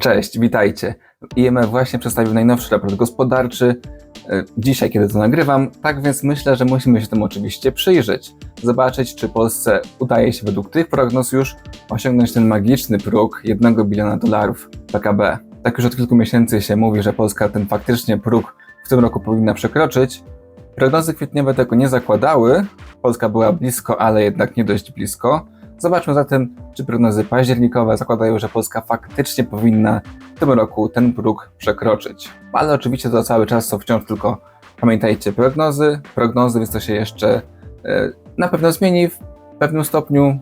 Cześć, witajcie. IMF właśnie przedstawił najnowszy raport gospodarczy. e, Dzisiaj, kiedy to nagrywam, tak więc myślę, że musimy się temu oczywiście przyjrzeć. Zobaczyć, czy Polsce udaje się według tych prognoz już osiągnąć ten magiczny próg 1 biliona dolarów PKB. Tak już od kilku miesięcy się mówi, że Polska ten faktycznie próg w tym roku powinna przekroczyć. Prognozy kwietniowe tego nie zakładały. Polska była blisko, ale jednak nie dość blisko. Zobaczmy zatem, czy prognozy październikowe zakładają, że Polska faktycznie powinna w tym roku ten próg przekroczyć. Ale oczywiście to cały czas są wciąż tylko, pamiętajcie, prognozy, prognozy, więc to się jeszcze e, na pewno zmieni w pewnym stopniu,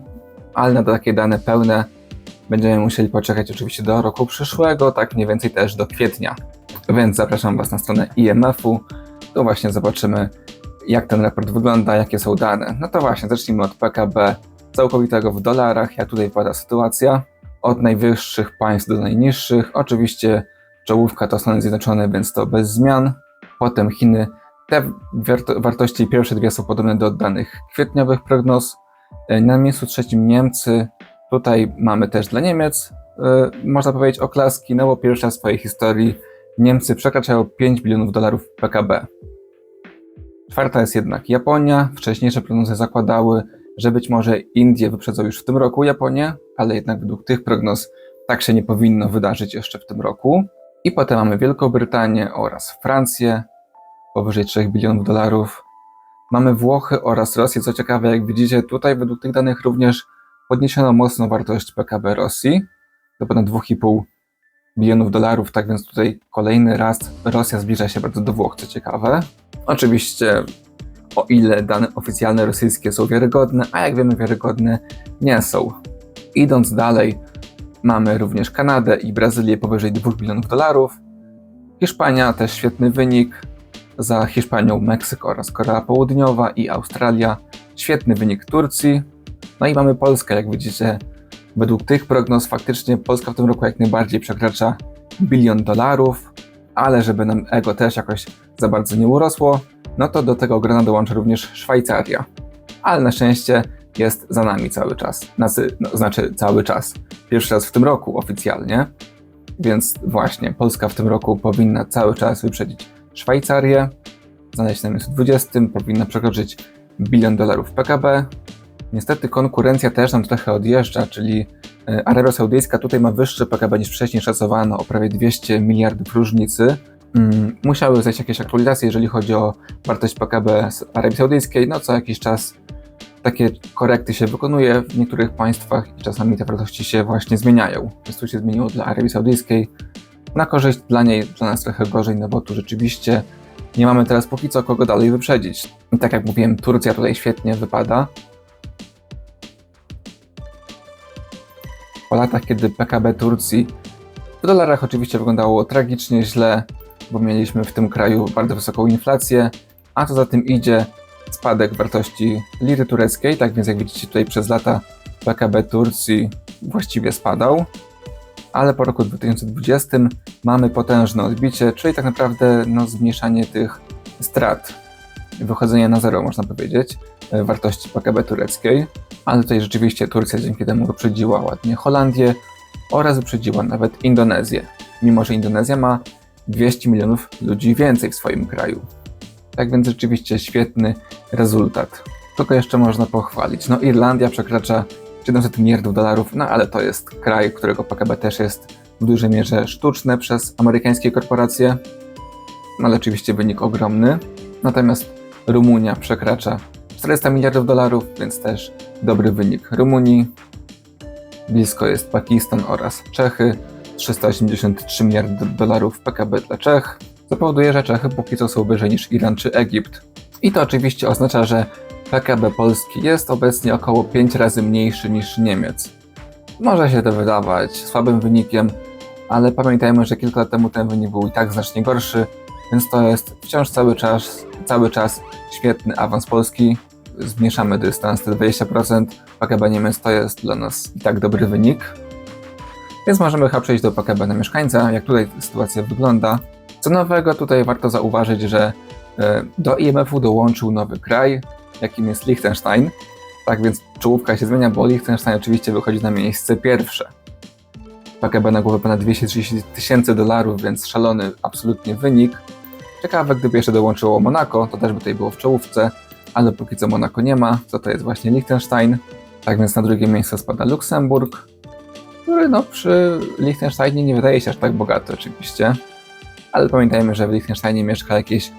ale na takie dane pełne będziemy musieli poczekać oczywiście do roku przyszłego, tak mniej więcej też do kwietnia. Więc zapraszam Was na stronę IMF-u, tu właśnie zobaczymy, jak ten raport wygląda, jakie są dane. No to właśnie, zacznijmy od PKB całkowitego w dolarach, jak tutaj wypada sytuacja. Od najwyższych państw do najniższych. Oczywiście czołówka to Stany Zjednoczone, więc to bez zmian. Potem Chiny. Te warto- wartości pierwsze dwie są podobne do danych kwietniowych prognoz. E, Na miejscu trzecim Niemcy. Tutaj mamy też dla Niemiec, e, można powiedzieć, oklaski, no bo pierwszy raz w swojej historii Niemcy przekraczają 5 bilionów dolarów PKB. Czwarta jest jednak Japonia. Wcześniejsze prognozy zakładały, że być może Indie wyprzedzą już w tym roku Japonię, ale jednak według tych prognoz tak się nie powinno wydarzyć jeszcze w tym roku. I potem mamy Wielką Brytanię oraz Francję, powyżej 3 bilionów dolarów. Mamy Włochy oraz Rosję. Co ciekawe, jak widzicie, tutaj według tych danych również podniesiono mocno wartość PKB Rosji do ponad 2,5 bilionów dolarów, tak więc tutaj kolejny raz Rosja zbliża się bardzo do Włoch, co ciekawe. Oczywiście o ile dane oficjalne rosyjskie są wiarygodne, a jak wiemy, wiarygodne nie są. Idąc dalej, mamy również Kanadę i Brazylię powyżej 2 bilionów dolarów. Hiszpania też świetny wynik. Za Hiszpanią Meksyk oraz Korea Południowa i Australia. Świetny wynik Turcji. No i mamy Polskę, jak widzicie. Według tych prognoz faktycznie Polska w tym roku jak najbardziej przekracza bilion dolarów, ale żeby nam ego też jakoś za bardzo nie urosło, no to do tego grona dołączy również Szwajcaria. Ale na szczęście jest za nami cały czas. Znaczy, no, znaczy cały czas. Pierwszy raz w tym roku oficjalnie. Więc właśnie Polska w tym roku powinna cały czas wyprzedzić Szwajcarię, znaleźć na miejscu 20, powinna przekroczyć bilion dolarów PKB. Niestety konkurencja też nam trochę odjeżdża, czyli e, Arabia Saudyjska tutaj ma wyższe PKB niż wcześniej szacowano, o prawie 200 miliardów różnicy. Mm, Musiały zajść jakieś aktualizacje, jeżeli chodzi o wartość PKB z Arabii Saudyjskiej. No co jakiś czas takie korekty się wykonuje w niektórych państwach i czasami te wartości się właśnie zmieniają. Więc tu się zmieniło dla Arabii Saudyjskiej na korzyść dla niej, dla nas trochę gorzej, no bo tu rzeczywiście nie mamy teraz póki co kogo dalej wyprzedzić. I tak jak mówiłem, Turcja tutaj świetnie wypada. Po latach, kiedy PKB Turcji w dolarach oczywiście wyglądało tragicznie źle, bo mieliśmy w tym kraju bardzo wysoką inflację, a co za tym idzie spadek wartości liry tureckiej, tak więc jak widzicie tutaj przez lata PKB Turcji właściwie spadał, ale po roku 2020 mamy potężne odbicie, czyli tak naprawdę no, zmniejszanie tych strat, wychodzenie na zero można powiedzieć, e, wartości PKB tureckiej, ale tutaj rzeczywiście Turcja dzięki temu wyprzedziła ładnie Holandię oraz wyprzedziła nawet Indonezję, mimo że Indonezja ma 200 milionów ludzi więcej w swoim kraju. Tak więc rzeczywiście świetny rezultat. Kogo jeszcze można pochwalić? No Irlandia przekracza 700 miliardów dolarów, no ale to jest kraj, którego PKB też jest w dużej mierze sztuczne przez amerykańskie korporacje. No ale oczywiście wynik ogromny. Natomiast Rumunia przekracza 400 miliardów dolarów, więc też dobry wynik Rumunii. Blisko jest Pakistan oraz Czechy. 383 miliardy dolarów PKB dla Czech, co powoduje, że Czechy póki co są wyżej niż Iran czy Egipt. I to oczywiście oznacza, że PKB Polski jest obecnie około 5 razy mniejszy niż Niemiec. Może się to wydawać słabym wynikiem, ale pamiętajmy, że kilka lat temu ten wynik był i tak znacznie gorszy, więc to jest wciąż cały czas, cały czas świetny awans Polski. Zmniejszamy dystans te 20%, PKB Niemiec to jest dla nas i tak dobry wynik. Więc możemy chyba przejść do PKB na mieszkańca, jak tutaj sytuacja wygląda. Co nowego, tutaj warto zauważyć, że e, do IMF-u dołączył nowy kraj, jakim jest Liechtenstein. Tak więc czołówka się zmienia, bo Liechtenstein oczywiście wychodzi na miejsce pierwsze. PKB na głowę ponad 230 tysięcy dolarów, więc szalony absolutnie wynik. Ciekawe, gdyby jeszcze dołączyło Monako, to też by tutaj było w czołówce, ale póki co Monako nie ma, co to jest właśnie Liechtenstein. Tak więc na drugie miejsce spada Luksemburg, który no przy Liechtensteinie nie wydaje się aż tak bogaty oczywiście. Ale pamiętajmy, że w Liechtensteinie mieszka jakieś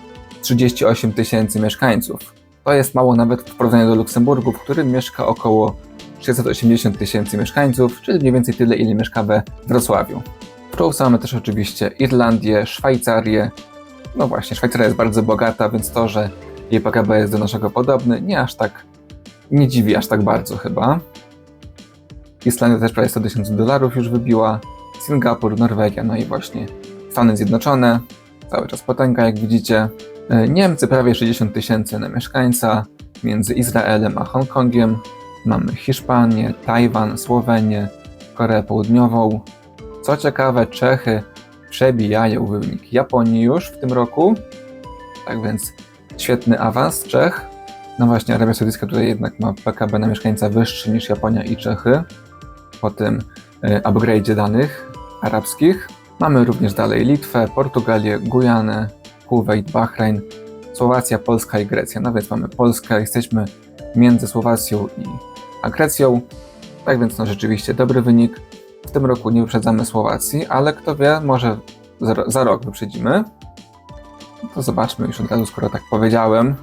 38 tysięcy mieszkańców. To jest mało nawet w porównaniu do Luksemburgu, w którym mieszka około 680 tysięcy mieszkańców, czyli mniej więcej tyle, ile mieszka we Wrocławiu. W czołówce mamy też oczywiście Irlandię, Szwajcarię. No właśnie, Szwajcaria jest bardzo bogata, więc to, że jej PKB jest do naszego podobny, nie aż tak, nie dziwi aż tak bardzo chyba. Islandia też prawie 100 tysięcy dolarów już wybiła, Singapur, Norwegia, no i właśnie Stany Zjednoczone, cały czas potęga jak widzicie. E, Niemcy prawie 60 tysięcy na mieszkańca, między Izraelem a Hongkongiem. Mamy Hiszpanię, Tajwan, Słowenię, Koreę Południową. Co ciekawe, Czechy przebijają wynik Japonii już w tym roku. Tak więc świetny awans Czech. No właśnie, Arabia Saudyjska tutaj jednak ma PKB na mieszkańca wyższy niż Japonia i Czechy po tym y, upgrade'zie danych arabskich. Mamy również dalej Litwę, Portugalię, Gujanę, Kuwait, Bahrain, Słowacja, Polska i Grecja. No więc mamy Polskę, jesteśmy między Słowacją i a Grecją. Tak więc no rzeczywiście dobry wynik. W tym roku nie wyprzedzamy Słowacji, ale kto wie, może za, za rok wyprzedzimy. No To zobaczmy już od razu, skoro tak powiedziałem.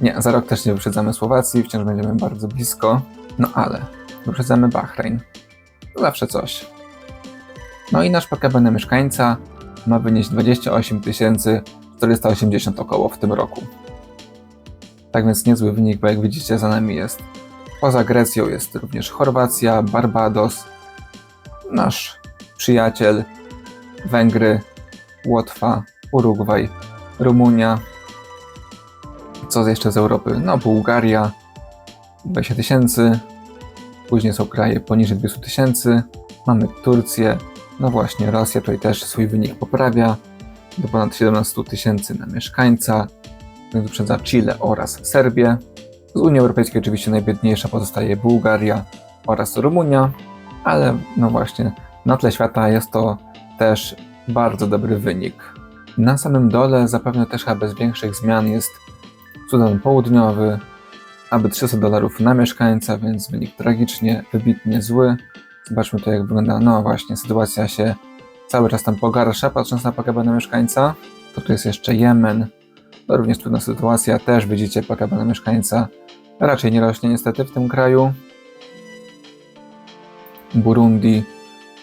Nie, za rok też nie wyprzedzamy Słowacji, wciąż będziemy bardzo blisko. No ale wyprzedzamy Bahrain. Zawsze coś. No i nasz PKB na mieszkańca ma wynieść 28 480 około w tym roku. Tak więc niezły wynik, bo jak widzicie za nami jest poza Grecją jest również Chorwacja, Barbados, nasz przyjaciel, Węgry, Łotwa, Urugwaj, Rumunia. Co jeszcze z Europy? No Bułgaria, 20 tysięcy, Później są kraje poniżej 200 tysięcy. Mamy Turcję. No właśnie, Rosja tutaj też swój wynik poprawia do ponad 17 tysięcy na mieszkańca. Wyprzedza Chile oraz Serbię. Z Unii Europejskiej oczywiście najbiedniejsza pozostaje Bułgaria oraz Rumunia, ale no właśnie, na tle świata jest to też bardzo dobry wynik. Na samym dole zapewne też chyba bez większych zmian jest Sudan Południowy, aby 300 dolarów na mieszkańca, więc wynik tragicznie, wybitnie zły. Zobaczmy to, jak wygląda. No właśnie, sytuacja się cały czas tam pogarsza, patrząc na PKB na mieszkańca. To tu jest jeszcze Jemen. To również trudna sytuacja. Też widzicie, PKB na mieszkańca raczej nie rośnie niestety w tym kraju. Burundi,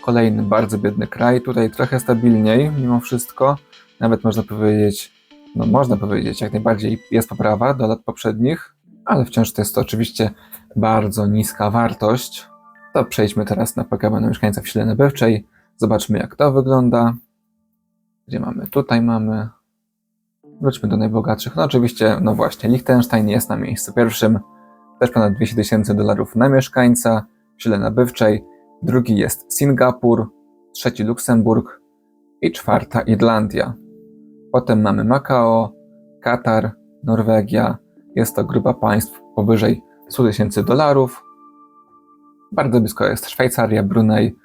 kolejny bardzo biedny kraj. Tutaj trochę stabilniej mimo wszystko. Nawet można powiedzieć, no można powiedzieć, jak najbardziej jest poprawa do lat poprzednich ale wciąż to jest oczywiście bardzo niska wartość. To przejdźmy teraz na PKB na mieszkańca w sile nabywczej. Zobaczmy, jak to wygląda. Gdzie mamy? Tutaj mamy. Wróćmy do najbogatszych. No oczywiście, no właśnie, Liechtenstein jest na miejscu pierwszym. Też ponad 200 tysięcy dolarów na mieszkańca w sile nabywczej. Drugi jest Singapur, trzeci Luksemburg i czwarta Irlandia. Potem mamy Makao, Katar, Norwegia, jest to grupa państw powyżej 100 tysięcy dolarów. Bardzo blisko jest Szwajcaria, Brunei.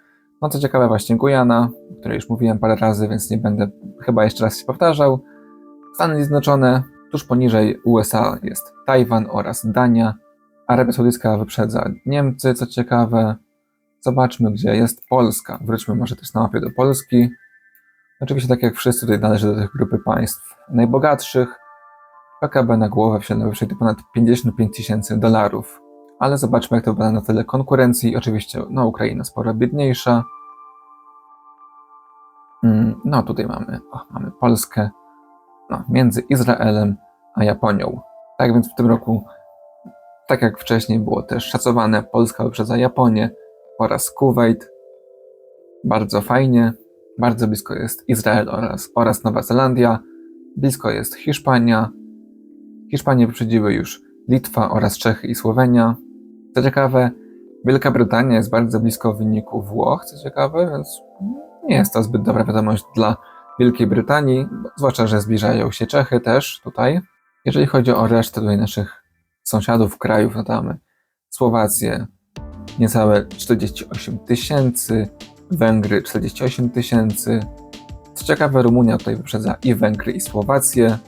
No co ciekawe, właśnie Gujana, o której już mówiłem parę razy, więc nie będę chyba jeszcze raz się powtarzał. Stany Zjednoczone, tuż poniżej USA jest Tajwan oraz Dania. Arabia Saudyjska wyprzedza Niemcy, co ciekawe. Zobaczmy, gdzie jest Polska. Wróćmy może też na mapie do Polski. Oczywiście, tak jak wszyscy, tutaj należy do tych grupy państw najbogatszych. PKB na głowę w średnio wyższej to ponad 55 tysięcy dolarów. Ale zobaczmy, jak to wygląda na tyle konkurencji. Oczywiście, no, Ukraina sporo biedniejsza. Mm, No, tutaj mamy, o, mamy Polskę, no, między Izraelem a Japonią. Tak więc w tym roku, tak jak wcześniej było też szacowane, Polska wyprzedza Japonię oraz Kuwait. Bardzo fajnie. Bardzo blisko jest Izrael oraz, oraz Nowa Zelandia. Blisko jest Hiszpania, Hiszpanię wyprzedziły już Litwa oraz Czechy i Słowenia. Co ciekawe, Wielka Brytania jest bardzo blisko wyniku Włoch, co ciekawe, więc nie jest to zbyt dobra wiadomość dla Wielkiej Brytanii, zwłaszcza, że zbliżają się Czechy też tutaj. Jeżeli chodzi o resztę tutaj naszych sąsiadów, krajów, no to mamy Słowację, niecałe 48 tysięcy, Węgry 48 tysięcy. Co ciekawe, Rumunia tutaj wyprzedza i Węgry, i Słowację.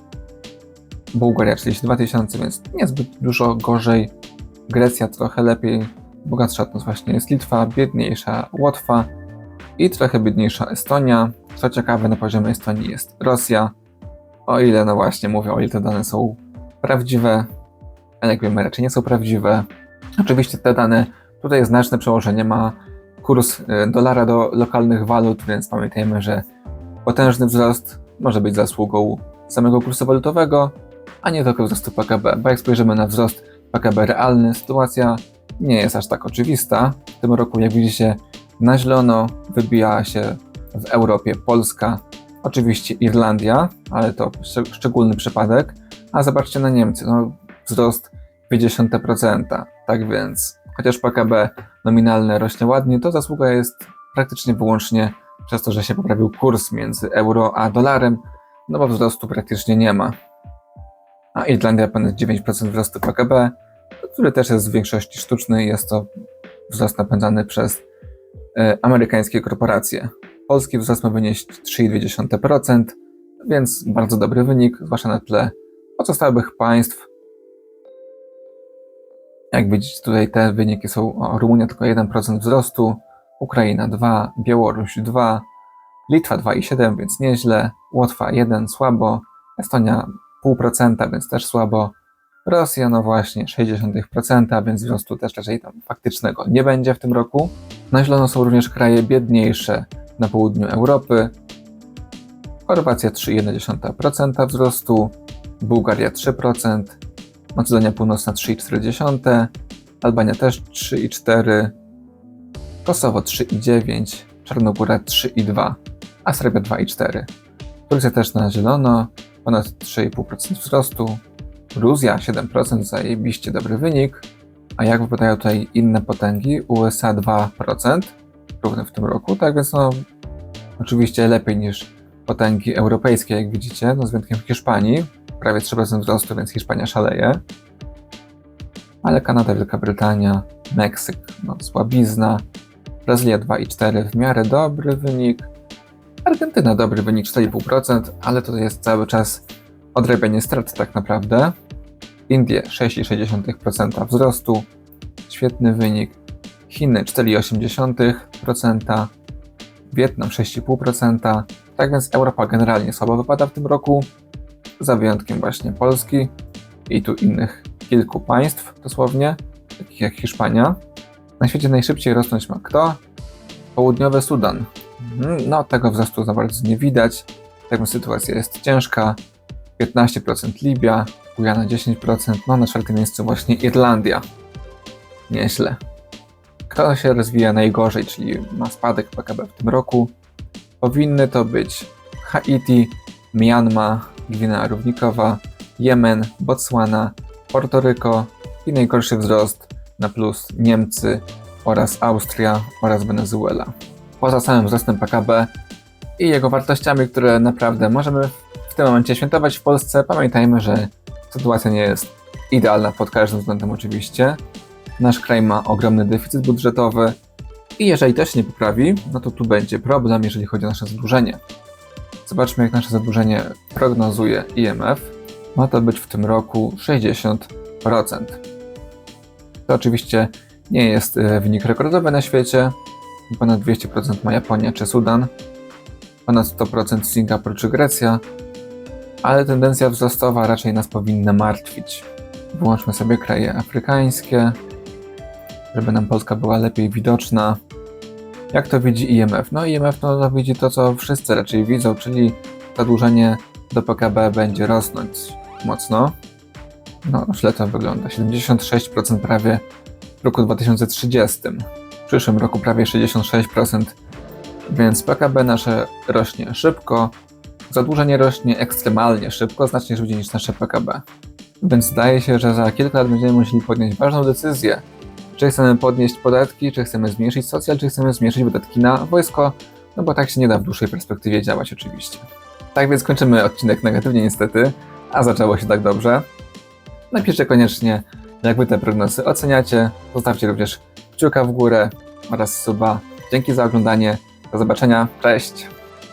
Bułgaria 42 tysiące, więc niezbyt dużo gorzej. Grecja trochę lepiej. Bogatsza nas właśnie jest Litwa, biedniejsza Łotwa i trochę biedniejsza Estonia. Co ciekawe, na poziomie Estonii jest Rosja. O ile, no właśnie, mówię, o ile te dane są prawdziwe, ale jak wiemy, raczej nie są prawdziwe. Oczywiście te dane, tutaj znaczne przełożenie ma kurs y, dolara do lokalnych walut, więc pamiętajmy, że potężny wzrost może być zasługą samego kursu walutowego, a nie tylko wzrostu PKB, bo jak spojrzymy na wzrost PKB realny, sytuacja nie jest aż tak oczywista. W tym roku, jak widzicie, na zielono wybija się w Europie Polska, oczywiście Irlandia, ale to szcz- szczególny przypadek, a zobaczcie na Niemcy, no wzrost 0,2%, tak więc chociaż PKB nominalne rośnie ładnie, to zasługa jest praktycznie wyłącznie przez to, że się poprawił kurs między euro a dolarem, no bo wzrostu praktycznie nie ma. A Irlandia ponad 9% wzrostu PKB, który też jest w większości sztuczny, jest to wzrost napędzany przez e, amerykańskie korporacje. Polski wzrost ma wynieść 3,2%, więc bardzo dobry wynik, zwłaszcza na tle pozostałych państw. Jak widzicie, tutaj te wyniki są o, Rumunia tylko 1% wzrostu, Ukraina 2, Białoruś 2, Litwa 2,7, więc nieźle, Łotwa 1, słabo, Estonia 0,5%, więc też słabo, Rosja no właśnie 0,6%, więc wzrostu też raczej tam faktycznego nie będzie w tym roku. Na zielono są również kraje biedniejsze na południu Europy. Chorwacja 3,1% wzrostu, Bułgaria 3%, Macedonia Północna 3,4%, Albania też 3,4%, Kosowo 3,9%, Czarnogóra 3,2%, a Serbia 2,4%. Turcja też na zielono, ponad 3,5% wzrostu, Gruzja 7%, zajebiście dobry wynik. A jak wypadają tutaj inne potęgi? USA 2% równy w tym roku, tak więc no oczywiście lepiej niż potęgi europejskie, jak widzicie, no z wyjątkiem Hiszpanii, prawie 3% wzrostu, więc Hiszpania szaleje. Ale Kanada, Wielka Brytania, Meksyk, no słabizna, Brazylia 2,4 w miarę dobry wynik, Argentyna dobry wynik 4,5%, ale to jest cały czas odrabianie strat tak naprawdę. Indie 6,6% wzrostu, świetny wynik. Chiny 4,8%, Wietnam 6,5%. Tak więc Europa generalnie słabo wypada w tym roku, za wyjątkiem właśnie Polski i tu innych kilku państw dosłownie, takich jak Hiszpania. Na świecie najszybciej rosnąć ma kto? Południowy Sudan. No, tego wzrostu za bardzo nie widać. Tak więc sytuacja jest ciężka. 15% Libia, Gujana 10%, no na czwartym miejscu właśnie Irlandia. Nieźle. Kto się rozwija najgorzej, czyli ma spadek PKB w tym roku? Powinny to być Haiti, Myanmar, Gwinea Równikowa, Jemen, Botswana, Portoryko i najgorszy wzrost na plus Niemcy oraz Austria oraz Wenezuela. Poza samym wzrostem PKB i jego wartościami, które naprawdę możemy w tym momencie świętować w Polsce, pamiętajmy, że sytuacja nie jest idealna pod każdym względem oczywiście. Nasz kraj ma ogromny deficyt budżetowy i jeżeli się nie poprawi, no to tu będzie problem, jeżeli chodzi o nasze zadłużenie. Zobaczmy, jak nasze zadłużenie prognozuje IMF. Ma to być w tym roku 60%. To oczywiście nie jest e, wynik rekordowy na świecie. Ponad 200% ma Japonia czy Sudan, ponad 100% Singapur czy Grecja, ale tendencja wzrostowa raczej nas powinna martwić. Wyłączmy sobie kraje afrykańskie, żeby nam Polska była lepiej widoczna. Jak to widzi IMF? No IMF no, to widzi to, co wszyscy raczej widzą, czyli zadłużenie do PKB będzie rosnąć mocno. No, źle to wygląda. 76% prawie w roku 2030. Przyszłym roku prawie 66%, więc PKB nasze rośnie szybko, zadłużenie rośnie ekstremalnie szybko, znacznie szybciej niż nasze PKB. Więc zdaje się, że za kilka lat będziemy musieli podjąć ważną decyzję, czy chcemy podnieść podatki, czy chcemy zmniejszyć socjal, czy chcemy zmniejszyć wydatki na wojsko, no bo tak się nie da w dłuższej perspektywie działać oczywiście. Tak więc kończymy odcinek negatywnie niestety, a zaczęło się tak dobrze. Napiszcie koniecznie, jak wy te prognozy oceniacie, zostawcie również kciuka w górę oraz suba. Dzięki za oglądanie Do zobaczenia, cześć!